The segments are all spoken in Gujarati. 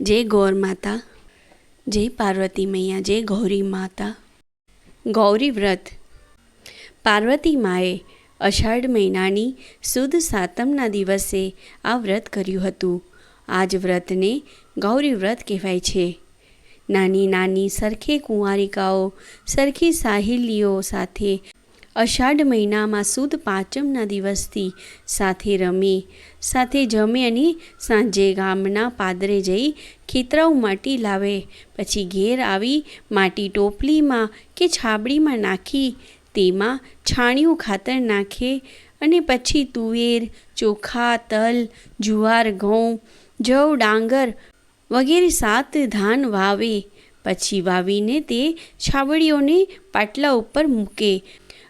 જય ગૌર માતા જય પાર્વતી મૈયા જય ગૌરી માતા, ગૌરી વ્રત. પાર્વતી માએ અષાઢ મહિનાની સુદ સાતમના દિવસે આ વ્રત કર્યું હતું. આ જ વ્રતને ગૌરી વ્રત કહેવાય છે. નાની નાની સરખી કુંવારિકાઓ, સરખી સાહિલીઓ સાથે અષાઢ મહિનામાં સુદ પાંચમના દિવસથી સાથે રમે, સાથે જમે અને સાંજે ગામના પાદરે જઈ ખેતરાઉ માટી લાવે. પછી ઘેર આવી માટી ટોપલીમાં કે છાબડીમાં નાખી, તેમાં છાણિયું ખાતર નાખે અને પછી તુવેર, ચોખા, તલ, જુવાર, ઘઉં, જવ, ડાંગર વગેરે સાત ધાન વાવે. પછી વાવીને તે છાબડીઓને પાટલા ઉપર મૂકે.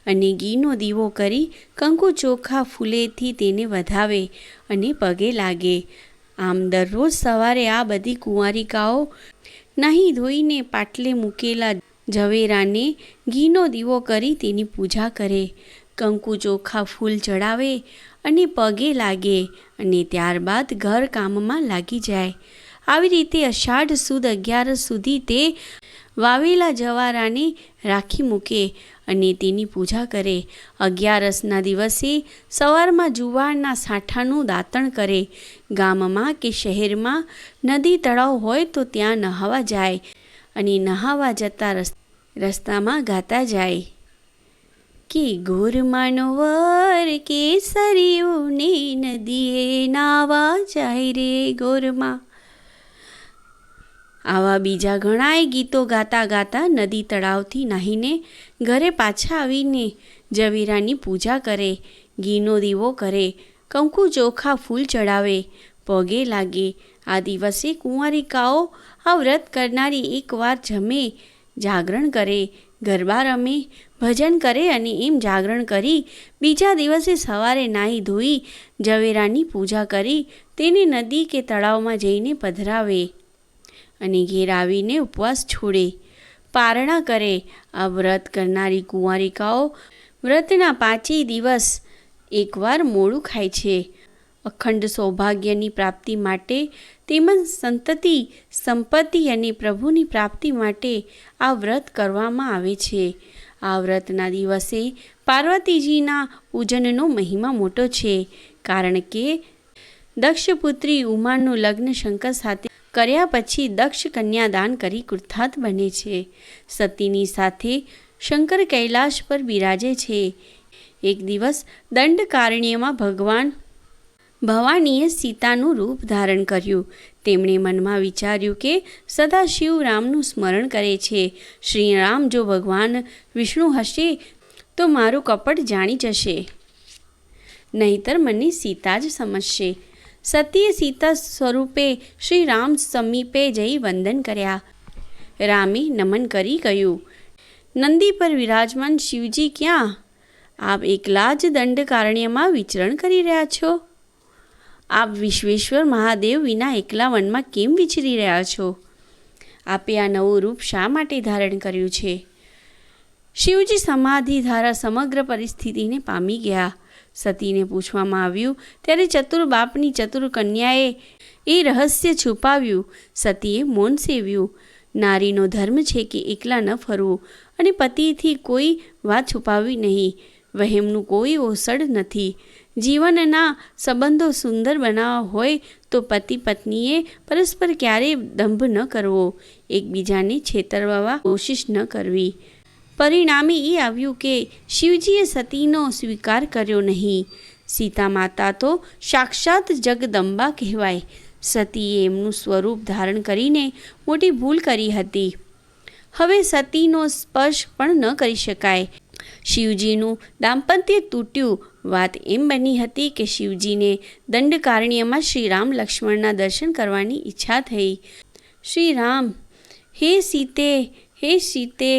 અને ઘીનો દીવો કરી કંકુ ચોખા ફૂલેથી તેને વધાવે અને પગે લાગે. આમ દરરોજ સવારે આ બધી કુંવારિકાઓ નહીં ધોઈને પાટલે મૂકેલા ઝવેરાને ઘીનો દીવો કરી તેની પૂજા કરે. કંકુ ચોખા ફૂલ ચડાવે અને પગે લાગે અને ત્યારબાદ ઘર કામમાં લાગી જાય. આવી રીતે અષાઢ સુદ અગિયાર સુધી તે વાવેલા જવારાને રાખી મૂકે અને તેની પૂજા કરે. અગિયારસના દિવસે સવારમાં જુવારના સાંઠાનું દાંતણ કરે. ગામમાં કે શહેરમાં નદી તળાવ હોય તો ત્યાં નહાવા જાય અને નહાવા જતા રસ્તામાં ગાતા જાય. કે ગોરમાનો વર કે સરિયુને નદીએ નાવા જાય રે ગોરમાં. આવા બીજા ઘણાય ગીતો ગાતા ગાતા નદી તળાવથી નાહીને ઘરે પાછા આવીને જવીરાની પૂજા કરે, ઘીનો દીવો કરે, કંકુ ચોખા ફૂલ ચડાવે, પગે લાગે. આ દિવસે કુંવારિકાઓ આ વ્રત કરનારી એકવાર જમે, જાગરણ કરે, ગરબા રમે, ભજન કરે અને એમ જાગરણ કરી બીજા દિવસે સવારે નાહી ધોઈ ઝવેરાની પૂજા કરી તેને નદી કે તળાવમાં જઈને પધરાવે. અને ઘેર આવીને ઉપવાસ છોડે. પારણા કરે આ વ્રત કરનારી કુંવારિકાઓ વ્રતના પાંચેય દિવસ એકવાર મોડું ખાય છે. અખંડ સૌભાગ્યની પ્રાપ્તિ માટે તેમજ સંતતિ, સંપત્તિ અને પ્રભુની પ્રાપ્તિ માટે આ વ્રત કરવામાં આવે છે. આ વ્રતના દિવસે પાર્વતીજીના પૂજનનો મહિમા મોટો છે, કારણ કે દક્ષપુત્રી ઉમાનું લગ્ન શંકર સાથે કર્યા પછી દક્ષ કન્યાદાન કરી કૃથાર્થ બને છે. સતીની સાથે શંકર કૈલાશ પર બિરાજે છે. એક દિવસ દંડકારણ્યમાં ભગવાન ભવાનીએ સીતાનું રૂપ ધારણ કર્યું. તેમણે મનમાં વિચાર્યું કે સદા રામનું સ્મરણ કરે છે. શ્રી રામ જો ભગવાન વિષ્ણુ હશે તો મારું કપટ જાણી જશે. નહીતર મને સીતા જ સમજશે. સતીએ સીતા સ્વરૂપે શ્રી રામ સમીપે જઈ વંદન કર્યા. રામે નમન કરી કહ્યું, નંદી પર વિરાજમાન શિવજી ક્યાં? આપ એકલા જ દંડકારણ્યમાં વિચરણ કરી રહ્યા છો? આપ વિશ્વેશ્વર મહાદેવ વિના એકલા વનમાં કેમ વિચરી રહ્યા છો? આપે આ નવું રૂપ શા માટે ધારણ કર્યું છે? શિવજી સમાધિ ધારા સમગ્ર પરિસ્થિતિને પામી ગયા. સતીને પૂછવામાં આવ્યું, ત્યારે ચતુર બાપની ચતુર કન્યાએ એ રહસ્ય છુપાવ્યું? સતીએ મૌન સેવ્યું, નારીનો ધર્મ છે કે એકલા ન ફરવું અને પતિથી કોઈ વાત છુપાવવી નહીં, વહેમનું કોઈ ઓસડ નથી. જીવનના સંબંધો સુંદર બનાવવા હોય તો પતિ પત્નીએ પરસ્પર ક્યારેય દંભ ન કરવો, એકબીજાને છેતરવા કોશિશ ન કરવી. પરિણામે એ આવ્યું કે શિવજીએ સતીનો સ્વીકાર કર્યો નહીં. સીતા માતા તો સાક્ષાત જગદંબા કહેવાય. સતીએ એમનું સ્વરૂપ ધારણ કરીને મોટી ભૂલ કરી હતી. હવે સતીનો સ્પર્શ પણ ન કરી શકાય. શિવજીનું દાંપત્ય તૂટ્યું. વાત એમ બની હતી કે શિવજીને દંડકારણ્યમાં શ્રીરામ લક્ષ્મણના દર્શન કરવાની ઈચ્છા થઈ. શ્રી રામ હે સીતે હે સીતે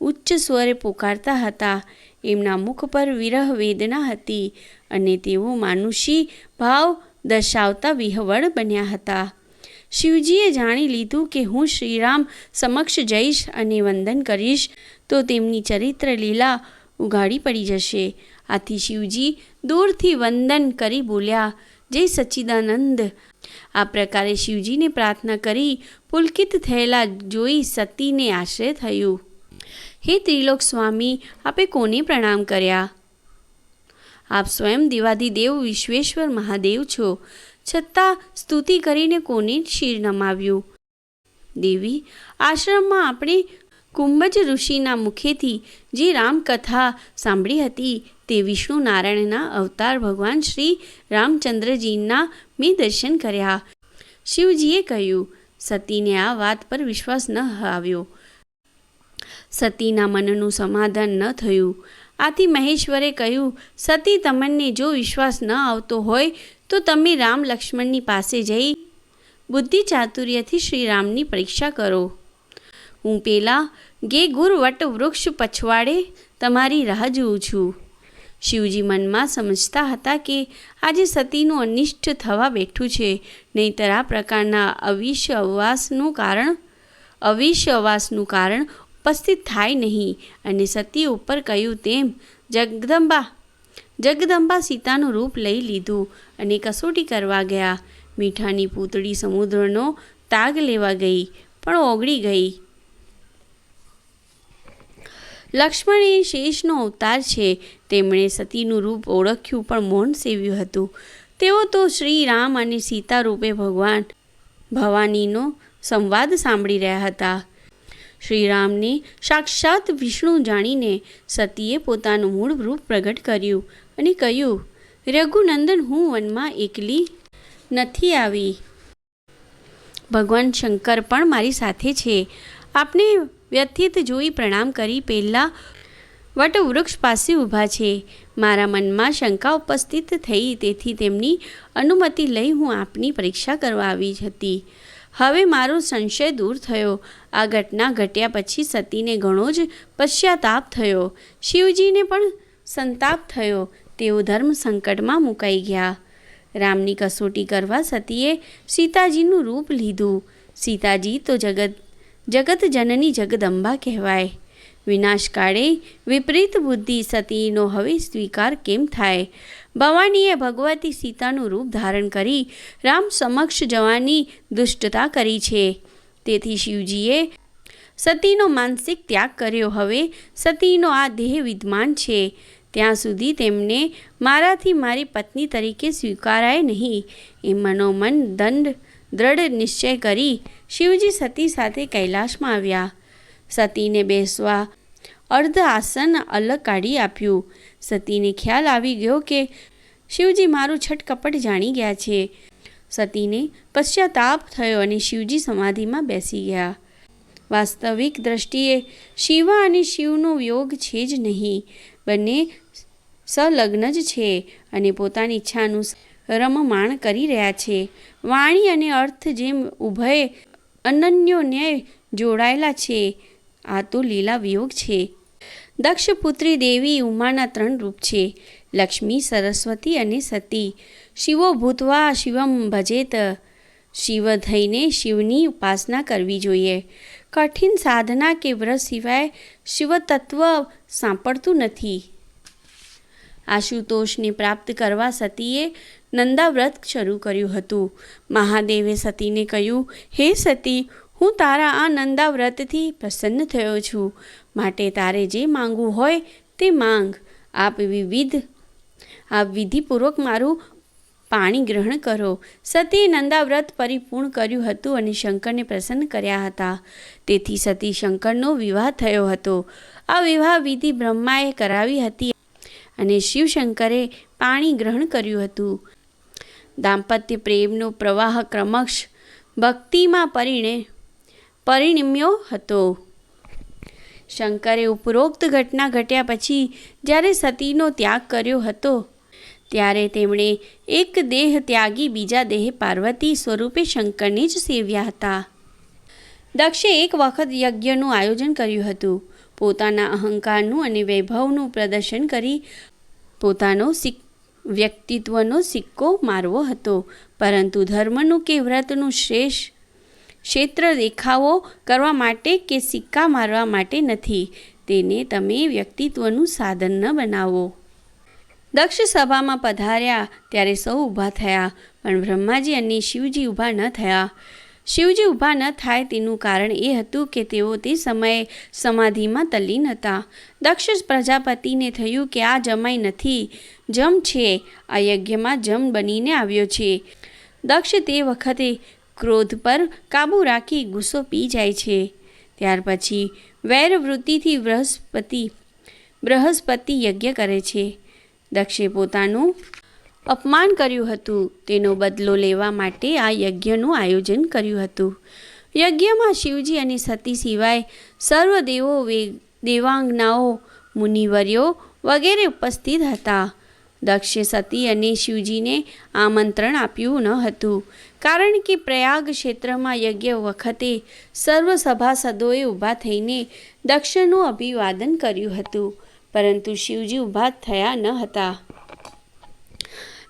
ઉચ્ચ સ્વરે પુકારતા હતા. એમના મુખ પર વિરહ વેદના હતી અને તેઓ માનુષી ભાવ દર્શાવતા વિહવળ બન્યા હતા. શિવજીએ જાણી લીધું કે હું શ્રીરામ સમક્ષ જઈશ અને વંદન કરીશ, તો તેમની ચરિત્ર લીલા ઉઘાડી પડી જશે. આથી શિવજી દૂરથી વંદન કરી બોલ્યા, જય સચ્ચિદાનંદ. આ પ્રકારે શિવજીને પ્રાર્થના કરી પુલકિત થયેલા જોઈ સતીને આશ્રય થયું. હે ત્રિલોક સ્વામી, આપે કોને પ્રણામ કર્યા? આપ સ્વયં દેવ વિશ્વેશ્વર મહાદેવ છો. છતાં સ્તુતિ કરીને કોને શિર નમાવ્યું? દેવી, આશ્રમમાં આપણે કુંભજ ઋષિના મુખેથી જે રામકથા સાંભળી હતી તે વિષ્ણુ નારાયણના અવતાર ભગવાન શ્રી રામચંદ્રજીના મેં દર્શન કર્યા. શિવજીએ કહ્યું, સતીને આ વાત પર વિશ્વાસ ન આવ્યો. સતીના મનનું સમાધાન ન થયું. આથી મહેશ્વરે કહ્યું, સતી તમને જો વિશ્વાસ ન આવતો હોય, તો તમે રામ લક્ષ્મણની પાસે જઈ બુદ્ધિ ચાતુર્યથી શ્રીરામની પરીક્ષા કરો. હું પેલા ગે ગુરવટ વૃક્ષ પછવાડે તમારી રાહ જોઉં છું. શિવજી મનમાં સમજતા હતા કે આજે સતીનું અનિષ્ટ થવા બેઠું છે, નહીંતર આ પ્રકારના અવિશ્વાસનું કારણ અવિશ્વાસનું કારણ ઉપસ્થિત થાય નહીં. અને સતી ઉપર કહ્યું તેમ, જગદંબા જગદંબા સીતાનું રૂપ લઈ લીધું અને કસોટી કરવા ગયા. મીઠાની પૂતળી સમુદ્રનો તાગ લેવા ગઈ, પણ ઓગળી ગઈ. લક્ષ્મણ એ શેષનો અવતાર છે. તેમણે સતીનું રૂપ ઓળખ્યું પણ મૌન સેવ્યું હતું. તેઓ તો શ્રી રામ અને સીતા રૂપે ભગવાન ભવાનીનો સંવાદ સાંભળી રહ્યા હતા. શ્રીરામને સાક્ષાત વિષ્ણુ જાણીને સતીએ પોતાનું મૂળ રૂપ પ્રગટ કર્યું અને કહ્યું, રઘુનંદન, હું વનમાં એકલી નથી આવી. ભગવાન શંકર પણ મારી સાથે છે. આપને વ્યથિત જોઈ પ્રણામ કરી પહેલાં વટવૃક્ષ પાસે ઊભા છે. મારા મનમાં શંકા ઉપસ્થિત થઈ તેથી તેમની અનુમતિ લઈ હું આપની પરીક્ષા કરવા આવી હતી. હવે મારો સંશય દૂર થયો. આ ઘટના ઘટ્યા પછી સતીને ઘણો જ પશ્ચાતાપ થયો. શિવજીને પણ સંતાપ થયો. તેઓ ધર્મ સંકટમાં મુકાઈ ગયા. રામની કસોટી કરવા સતીએ સીતાજીનું રૂપ લીધું. સીતાજી તો જગત જગત જનની જગદંબા કહેવાય. વિનાશકાળે વિપરીત બુદ્ધિ સતીનો હવે સ્વીકાર કેમ થાય? ભવાનીએ ભગવતી સીતાનું રૂપ ધારણ કરી રામ સમક્ષ જવાની દુષ્ટતા કરી છે. તેથી શિવજીએ સતીનો માનસિક ત્યાગ કર્યો. હવે સતીનો આ દેહ વિદ્યમાન છે. ત્યાં સુધી તેમને મારાથી મારી પત્ની તરીકે સ્વીકારાય નહીં. એ મનોમન દંડ દ્રઢ નિશ્ચય કરી શિવજી સતી સાથે કૈલાસમાં આવ્યા. સતીને બેસવા અર્ધ આસન અલગ કાઢી આપ્યું. સતીને ખ્યાલ આવી ગયો કે શિવજી મારું છટકપટ જાણી ગયા છે. સતીને પશ્ચાતાપ થયો અને શિવજી સમાધિમાં બેસી ગયા. વાસ્તવિક દ્રષ્ટિએ શિવા અને શિવનો યોગ છે જ નહીં. બંને સંલગ્ન જ છે અને પોતાની ઈચ્છાનું રમમાણ કરી રહ્યા છે. વાણી અને અર્થ જેમ ઉભય અનન્યોને જોડાયેલા છે આ તો લીલા વિયોગ છે. દક્ષપુત્રી દેવી ઉમાના ત્રણ રૂપ છે. લક્ષ્મી, સરસ્વતી અને સતી. શિવો ભૂતવા શિવમ ભજેત. શિવ થઈને શિવની ઉપાસના કરવી જોઈએ. કઠિન સાધના કે વ્રત સિવાય શિવ તત્વ સાંપડતું નથી. આશુતોષને પ્રાપ્ત કરવા સતીએ નંદાવ્રત શરૂ કર્યું હતું. મહાદેવે સતીને કહ્યું, હે સતી હું તારા આ નંદાવ્રતથી પ્રસન્ન થયો છું. માટે તારે જે માંગવું હોય તે માંગ. આપ વિવિધ આપ વિધિપૂર્વક મારું પાણી ગ્રહણ કરો. સતીએ નંદાવ્રત પરિપૂર્ણ કર્યું હતું અને શંકરને પ્રસન્ન કર્યા હતા. તેથી સતી શંકરનો વિવાહ થયો હતો. આ વિવાહ વિધિ બ્રહ્માએ કરાવી હતી અને શિવશંકરે પાણી ગ્રહણ કર્યું હતું. દાંપત્ય પ્રેમનો પ્રવાહ ક્રમશ ભક્તિમાં પરિણે પરિણમ્યો હતો. શંકરે ઉપરોક્ત ઘટના ઘટ્યા પછી જ્યારે સતીનો ત્યાગ કર્યો હતો, ત્યારે તેમણે એક દેહ ત્યાગી બીજા દેહ પાર્વતી સ્વરૂપે શંકરને જ સેવ્યા હતા. દક્ષે એક વખત યજ્ઞનું આયોજન કર્યું હતું. પોતાના અહંકારનું અને વૈભવનું પ્રદર્શન કરી પોતાનો સિક, વ્યક્તિત્વનો સિક્કો મારવો હતો. પરંતુ ધર્મનું કે વ્રતનું શ્રેષ્ઠ ક્ષેત્ર દેખાવો કરવા માટે કે સિક્કા મારવા માટે નથી. તેને તમે વ્યક્તિત્વનું સાધન ન બનાવો. દક્ષ સભામાં પધાર્યા ત્યારે સૌ ઊભા થયા, પણ બ્રહ્માજી અને શિવજી ઊભા ન થયા. શિવજી ઊભા ન થાય તેનું કારણ એ હતું કે તેઓ તે સમયે સમાધિમાં તલ્લીન હતા. દક્ષ પ્રજાપતિને થયું કે આ જમાઈ નથી. જમ છે, આ યજ્ઞમાં જમ બનીને આવ્યો છે. દક્ષ તે વખતે ક્રોધ પર કાબૂ રાખી ગુસ્સો પી જાય છે. ત્યાર પછી વૈરવૃત્તિથી બૃહસ્પતિ બૃહસ્પતિ યજ્ઞ કરે છે. દક્ષે પોતાનું અપમાન કર્યું હતું. તેનો બદલો લેવા માટે આ યજ્ઞનું આયોજન કર્યું હતું. યજ્ઞમાં શિવજી અને સતી સિવાય સર્વ દેવો વે, દેવાંગનાઓ, મુનિવર્યો વગેરે ઉપસ્થિત હતા. દક્ષે સતી અને શિવજીને આમંત્રણ આપ્યું ન હતું. કારણ કે પ્રયાગ ક્ષેત્રમાં યજ્ઞ વખતે સર્વ સભાસદોએ ઊભા થઈને દક્ષનું અભિવાદન કર્યું હતું, પરંતુ શિવજી ઊભા થયા ન હતા.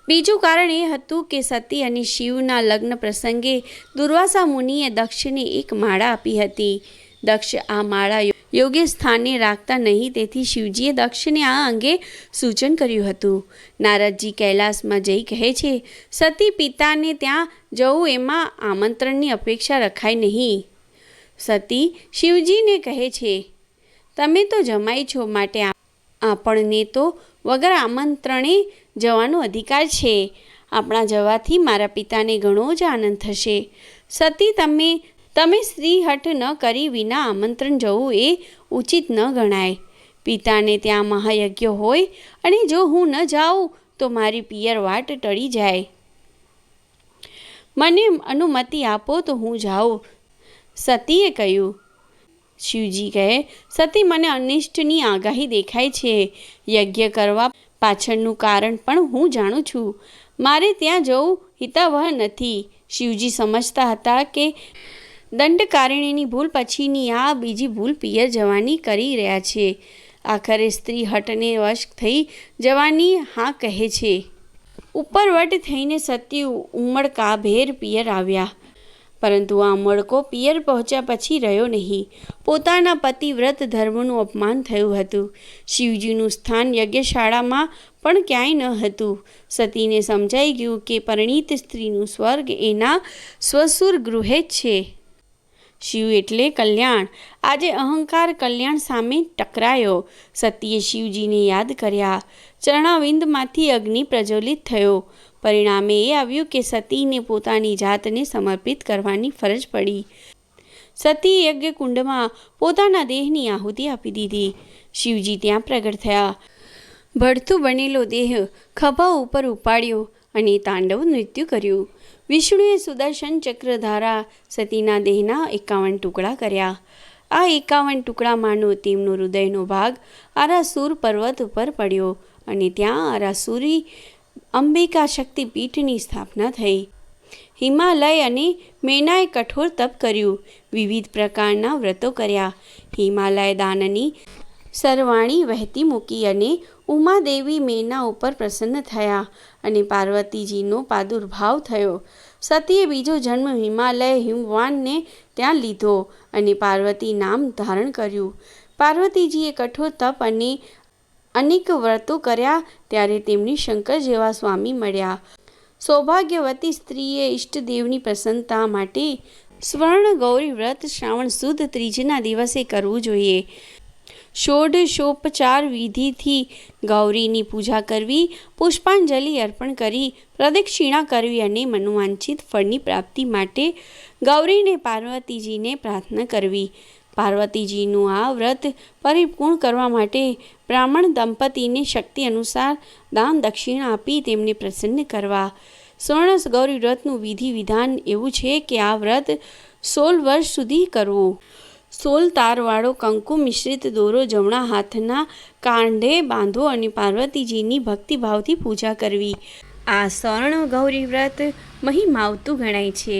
બીજું કારણ એ હતું કે સતી અને શિવના લગ્ન પ્રસંગે દુર્વાસા મુનિએ દક્ષને એક માળા આપી હતી. દક્ષ આ માળા યોગ્ય સ્થાને રાખતા નહીં, તેથી શિવજીએ દક્ષને આ અંગે સૂચન કર્યું હતું. નારદજી કૈલાસમાં જઈ કહે છે, સતી પિતાને ત્યાં જવું એમાં આમંત્રણની અપેક્ષા રખાય નહીં. સતી શિવજીને કહે છે, તમે તો જમાઈ છો માટે આપણને તો વગર આમંત્રણે જવાનો અધિકાર છે. આપણા જવાથી મારા પિતાને ઘણો જ આનંદ થશે. સતી, તમે તમે સ્ત્રી હઠ ન કરી વિના આમંત્રણ જવું એ ઉચિત ન ગણાય. પિતાને ત્યાં મહાયજ્ઞ હોય અને જો હું ન જાઉં તો મારી પિયર વાટ ટળી જાય. મને અનુમતિ આપો તો હું જાઉં, સતીએ કહ્યું. શિવજી કહે, સતી મને અનિષ્ટની આગાહી દેખાય છે. યજ્ઞ કરવા પાછળનું કારણ પણ હું જાણું છું. મારે ત્યાં જવું હિતાવહ નથી. શિવજી સમજતા હતા કે દંડકારિણીની ભૂલ પછીની આ બીજી ભૂલ પિયર જવાની કરી રહ્યા છે. આખરે સ્ત્રી હટને વશ થઈ જવાની હા કહે છે. ઉપરવટ થઈને સતી ઉમળકાભેર પિયર આવ્યા. પરંતુ આ મળકો પિયર પહોંચ્યા પછી રહ્યો નહીં. પોતાના પતિવ્રત ધર્મનું અપમાન થયું હતું. શિવજીનું સ્થાન યજ્ઞશાળામાં પણ ક્યાંય ન હતું. સતીને સમજાઈ ગયું કે પરિણીત સ્ત્રીનું સ્વર્ગ એના સ્વસુર ગૃહે જ છે. શિવ એટલે કલ્યાણ. આજે અહંકાર કલ્યાણ સામે ટકરાયો. સતીએ શિવજીને યાદ કર્યા. ચરણાવિંદમાંથી અગ્નિ પ્રજ્વલિત થયો. પરિણામે એ આવ્યું કે સતીને પોતાની જાતને સમર્પિત કરવાની ફરજ પડી. સતી યજ્ઞ કુંડમાં પોતાના દેહની આહુતિ આપી દીધી. શિવજી ત્યાં પ્રગટ થયા. ભડથું બનેલો દેહ ખભા ઉપર ઉપાડ્યો. અને તાંડવ નૃત્ય કર્યું. વિષ્ણુએ સુદર્શન ચક્ર દ્વારા સતીના દેહના એકાવન ટુકડા કર્યા. આ એકાવન ટુકડામાંનો તેમનો હૃદયનો ભાગ આરાસુર પર્વત ઉપર પડ્યો અને ત્યાં આરાસુરી અંબિકા શક્તિપીઠની સ્થાપના થઈ. હિમાલય અને મેનાએ કઠોર તપ કર્યું. વિવિધ પ્રકારના વ્રતો કર્યા. હિમાલય દાનની સરવાણી વહેતી મૂકી અને ઉમાદેવી મેના ઉપર પ્રસન્ન થયા અને પાર્વતીજીનો પાદુર્ભાવ થયો. સતીએ બીજો જન્મ હિમાલય હિમવાનને ત્યાં લીધો અને પાર્વતી નામ ધારણ કર્યું. પાર્વતીજીએ કઠોર તપ અને અનેક વ્રતો કર્યા ત્યારે તેમની શંકર જેવા સ્વામી મળ્યા. સૌભાગ્યવતી સ્ત્રીએ ઈષ્ટદેવની પ્રસન્નતા માટે સ્વર્ણ ગૌરી વ્રત શ્રાવણ સુદ ત્રીજના દિવસે કરવું જોઈએ. ષોડશોપચાર વિધિથી ગૌરીની પૂજા કરવી, પુષ્પાંજલિ અર્પણ કરી, પ્રદક્ષિણા કરવી અને મનોવાંછિત ફળની પ્રાપ્તિ માટે ગૌરીને પાર્વતીજીને પ્રાર્થના કરવી. પાર્વતીજીનું આ વ્રત પરિપૂર્ણ કરવા માટે બ્રાહ્મણ દંપતીને શક્તિ અનુસાર દાન દક્ષિણા આપી તેમને પ્રસન્ન કરવા. સ્વર્ણ ગૌરી વ્રતનું વિધિ વિધાન એવું છે કે આ વ્રત સોળ વર્ષ સુધી કરવું. સોલ તારવાળો કંકુ મિશ્રિત દોરો જમણા હાથના કાંઢે બાંધો અને પાર્વતીજીની ભક્તિભાવથી પૂજા કરવી. આ સ્વર્ણ ગૌરી વ્રત મહિમાવતું ગણાય છે.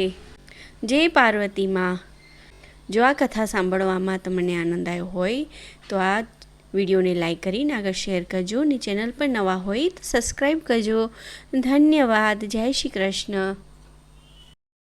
જય પાર્વતીમાં. જો આ કથા સાંભળવામાં તમને આનંદ આવ્યો હોય, તો આ વિડીયોને લાઈક કરીને આગળ શેર કરજો અને ચેનલ પર નવા હોય તો સબસ્ક્રાઈબ કરજો. ધન્યવાદ. જય શ્રી કૃષ્ણ.